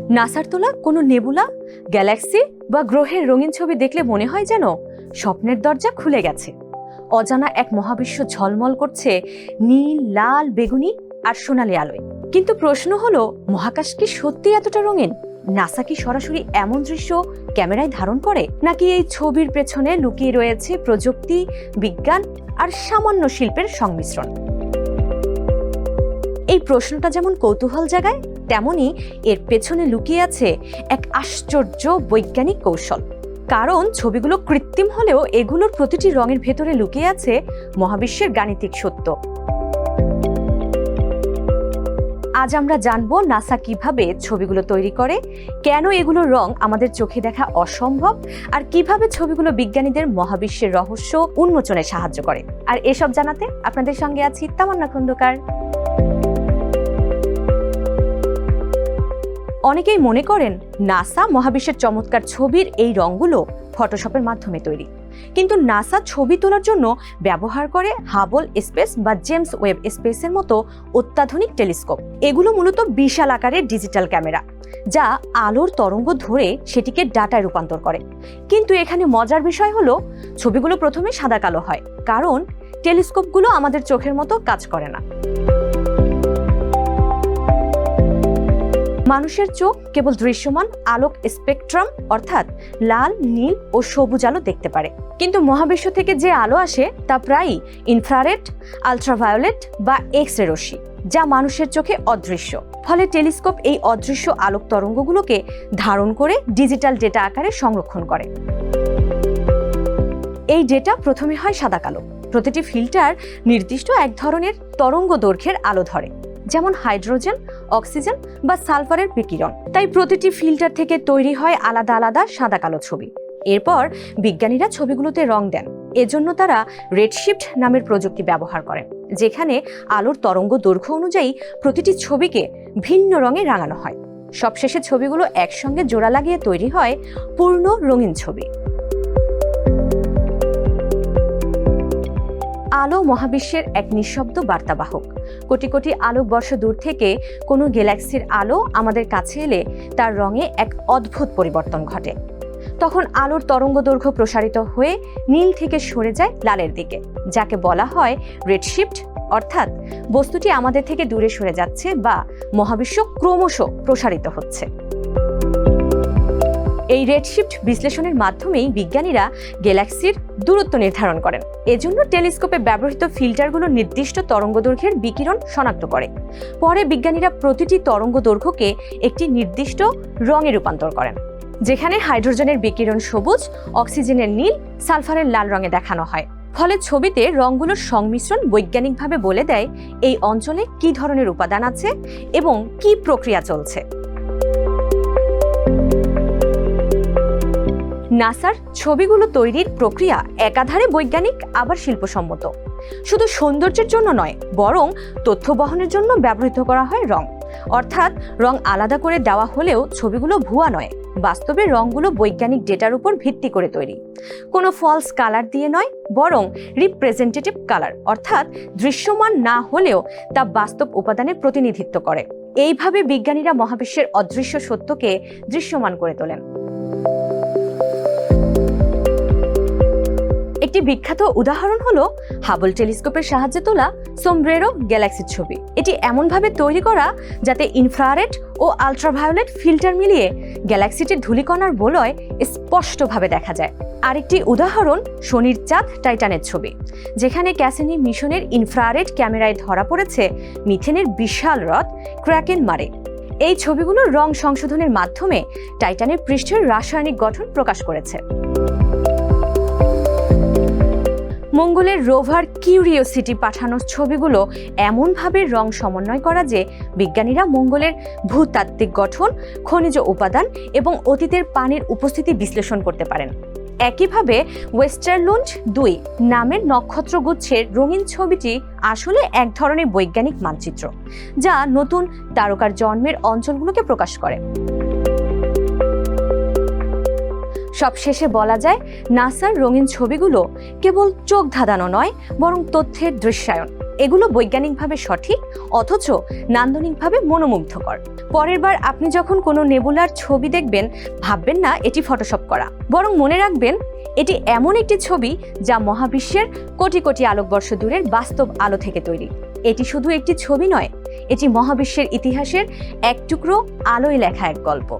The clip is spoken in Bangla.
নাসার তোলা কোনো নেবুলা, গ্যালাক্সি বা গ্রহের রঙিন ছবি দেখলে মনে হয় যেন স্বপ্নের দরজা খুলে গেছে। অজানা এক মহাবিশ্ব ঝলমল করছে নীল, লাল, বেগুনি আর সোনালি আলোয়। কিন্তু প্রশ্ন হলো, মহাকাশ কি সত্যি এতটা রঙিন? নাসা কি সরাসরি এমন দৃশ্য ক্যামেরায় ধারণ করে? নাকি এই ছবির পেছনে লুকিয়ে রয়েছে প্রযুক্তি, বিজ্ঞান আর সামান্য শিল্পের সংমিশ্রণ? এই প্রশ্নটা যেমন কৌতূহল জাগায় তেমনি এর পেছনে লুকিয়ে আছে এক আশ্চর্য বৈজ্ঞানিক কৌশল। কারণ ছবিগুলো কৃত্রিম হলেও এগুলোর প্রতিটি রঙের ভেতরে লুকিয়ে আছে মহাবিশ্বের গাণিতিক সত্য। আজ আমরা জানব নাসা কীভাবে ছবিগুলো তৈরি করে, কেন এগুলোর রং আমাদের চোখে দেখা অসম্ভব, আর কীভাবে ছবিগুলো বিজ্ঞানীদের মহাবিশ্বের রহস্য উন্মোচনে সাহায্য করে। আর এসব জানাতে আপনাদের সঙ্গে আছি তামান্না খন্দকার। অনেকেই মনে করেন নাসা মহাবিশ্বের চমৎকার ছবির এই রঙগুলো ফটোশপের মাধ্যমে তৈরি। কিন্তু নাসা ছবি তোলার জন্য ব্যবহার করে হাবল স্পেস বা জেমস ওয়েব স্পেসের মতো অত্যাধুনিক টেলিস্কোপ। এগুলো মূলত বিশাল আকারের ডিজিটাল ক্যামেরা, যা আলোর তরঙ্গ ধরে সেটিকে ডাটায় রূপান্তর করে। কিন্তু এখানে মজার বিষয় হলো, ছবিগুলো প্রথমে সাদা কালো হয়, কারণ টেলিস্কোপগুলো আমাদের চোখের মতো কাজ করে না। মানুষের চোখ কেবল দৃশ্যমান আলোক স্পেকট্রাম, অর্থাৎ লাল, নীল ও সবুজ আলো দেখতে পারে। কিন্তু মহাবিশ্ব থেকে যে আলো আসে, তা প্রায়ই ইনফ্রারেড, আলট্রাভায়োলেট বা এক্স রে রশ্মি, যা মানুষের চোখে অদৃশ্য। ফলে টেলিস্কোপ এই অদৃশ্য আলোক তরঙ্গগুলোকে ধারণ করে ডিজিটাল ডেটা আকারে সংরক্ষণ করে। এই ডেটা প্রথমে হয় সাদা কালো। প্রতিটি ফিল্টার নির্দিষ্ট এক ধরনের তরঙ্গ দৈর্ঘ্যের আলো ধরে, যেমন হাইড্রোজেন অক্সিজেন বা সালফারের বিকিরণ। তাই প্রতিটি ফিল্টার থেকে তৈরি হয় আলাদা আলাদা সাদা কালো ছবি। এরপর বিজ্ঞানীরা ছবিগুলোতে রং দেন। এজন্য তারা রেডশিফট নামের প্রযুক্তি ব্যবহার করেন যেখানে আলোর তরঙ্গ দৈর্ঘ্য অনুযায়ী প্রতিটি ছবিকে ভিন্ন রঙে রাঙানো হয়। সবশেষে ছবিগুলো একসঙ্গে জোড়া লাগিয়ে তৈরি হয় পূর্ণ রঙিন ছবি। আলো মহাবিশ্বের এক নিঃশব্দ বার্তাবাহক। কোটি কোটি আলোকবর্ষ দূর থেকে কোনো গ্যালাক্সির আলো আমাদের কাছে এলে তার রঙে এক অদ্ভুত পরিবর্তন ঘটে। তখন আলোর তরঙ্গ দৈর্ঘ্য প্রসারিত হয়ে নীল থেকে সরে যায় লালের দিকে, যাকে বলা হয় রেডশিফট অর্থাৎ বস্তুটি আমাদের থেকে দূরে সরে যাচ্ছে বা মহাবিশ্ব ক্রমশ প্রসারিত হচ্ছে। এই রেডশিফট বিশ্লেষণের মাধ্যমেই বিজ্ঞানীরা গ্যালাক্সির দূরত্ব নির্ধারণ করেন। এজন্য টেলিস্কোপে ব্যবহৃত ফিল্টারগুলো নির্দিষ্ট তরঙ্গদৈর্ঘ্যের বিকিরণ শনাক্ত করে। পরে বিজ্ঞানীরা প্রতিটি তরঙ্গদৈর্ঘ্যকে একটি নির্দিষ্ট রঙে রূপান্তর করেন, যেখানে হাইড্রোজেনের বিকিরণ সবুজ, অক্সিজেনের নীল, সালফারের লাল রঙে দেখানো হয়। ফলে ছবিতে রঙগুলোর সংমিশ্রণ বৈজ্ঞানিকভাবে বলে দেয় এই অঞ্চলে কি ধরনের উপাদান আছে এবং কি প্রক্রিয়া চলছে। নাসার ছবিগুলো তৈরির প্রক্রিয়া একাধারে বৈজ্ঞানিক, আবার শিল্পসম্মত। শুধু সৌন্দর্যের জন্য নয়, বরং তথ্য বহনের জন্য ব্যবহৃত করা হয় রং। অর্থাৎ, রং আলাদা করে দেওয়া হলেও ছবিগুলো ভুয়া নয়, বাস্তবে রংগুলো বৈজ্ঞানিক ডেটার উপর ভিত্তি করে তৈরি। কোনো ফলস কালার দিয়ে নয়, বরং রিপ্রেজেন্টেটিভ কালার অর্থাৎ দৃশ্যমান না হলেও তা বাস্তব উপাদানের প্রতিনিধিত্ব করে। এইভাবে বিজ্ঞানীরা মহাবিশ্বের অদৃশ্য সত্যকে দৃশ্যমান করে তোলেন। একটি বিখ্যাত উদাহরণ হলো হাবল টেলিস্কোপের সাহায্যে তোলা সোমব্রেরো গ্যালাক্সির ছবি। এটি এমনভাবে তৈরি করা যাতে ইনফ্রারেড ও আলট্রাভায়োলেট ফিল্টার মিলিয়ে গ্যালাক্সিটির ধূলিকণার বলয় স্পষ্টভাবে দেখা যায়। আরেকটি উদাহরণ শনির চাঁদ টাইটানের ছবি, যেখানে ক্যাসিনি মিশনের ইনফ্রারেড ক্যামেরায় ধরা পড়েছে মিথেনের বিশাল হ্রদ ক্র্যাকেন মারে এই ছবিগুলোর রং সংশোধনের মাধ্যমে টাইটানের পৃষ্ঠের রাসায়নিক গঠন প্রকাশ করেছে। মঙ্গলের রোভার কিউরিওসিটি পাঠানোর ছবিগুলো এমনভাবে রং সমন্বয় করা যে বিজ্ঞানীরা মঙ্গলের ভূতাত্ত্বিক গঠন, খনিজ উপাদান এবং অতীতের পানির উপস্থিতি বিশ্লেষণ করতে পারেন। একইভাবে ওয়েস্টারলুন্ড দুই নামের নক্ষত্রগুচ্ছের রঙিন ছবিটি আসলে এক ধরনের বৈজ্ঞানিক মানচিত্র, যা নতুন তারকার জন্মের অঞ্চলগুলোকে প্রকাশ করে। সবশেষে বলা যায়, নাসার রঙিন ছবিগুলো কেবল চোখ ধাঁধানো নয়, বরং তথ্যের দৃশ্যায়ন। এগুলো বৈজ্ঞানিকভাবে সঠিক, অথচ নান্দনিকভাবে মনোমুগ্ধকর। পরের বার আপনি যখন কোনো নেবুলার ছবি দেখবেন, ভাববেন না এটি ফটোশপ করা। বরং মনে রাখবেন, এটি এমন একটি ছবি যা মহাবিশ্বের কোটি কোটি আলোকবর্ষ দূরের বাস্তব আলো থেকে তৈরি। এটি শুধু একটি ছবি নয়, এটি মহাবিশ্বের ইতিহাসের এক টুকরো আলোয় লেখা এক গল্প।